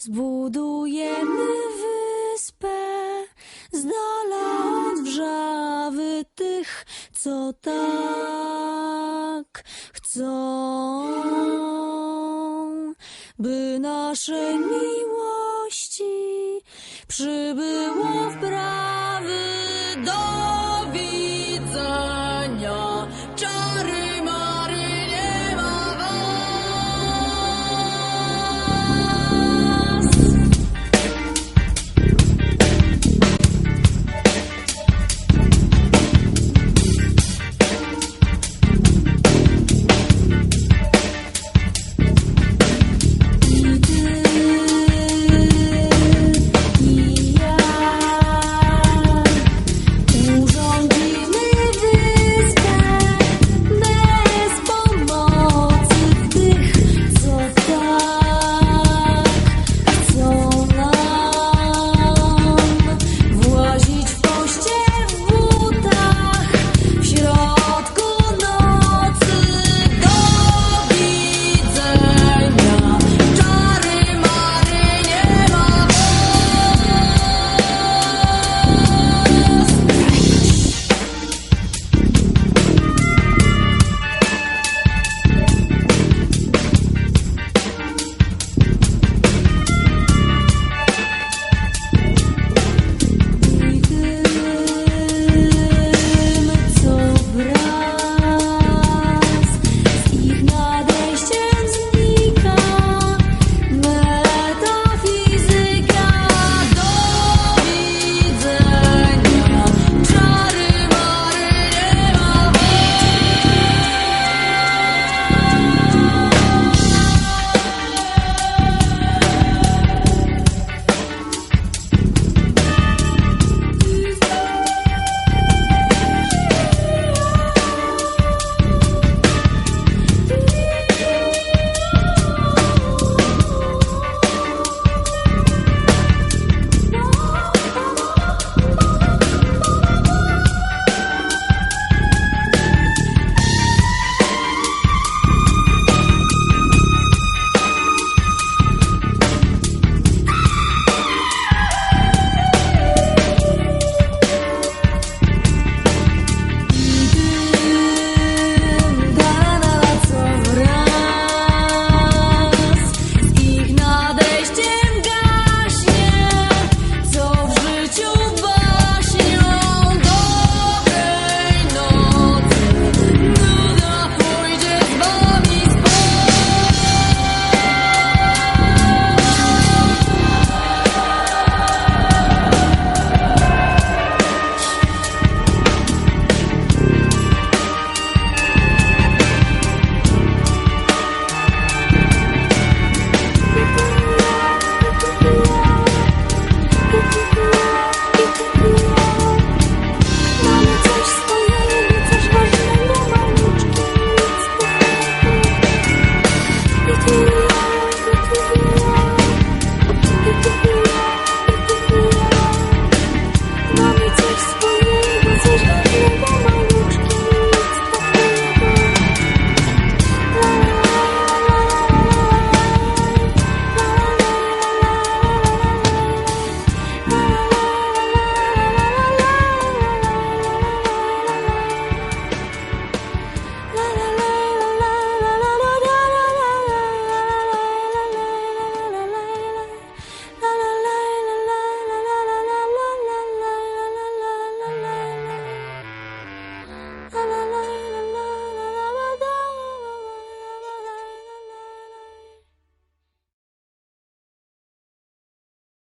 Zbudujemy wyspę z dala od wrzawy tych, co tak chcą, by naszej miłości przybyło w brak.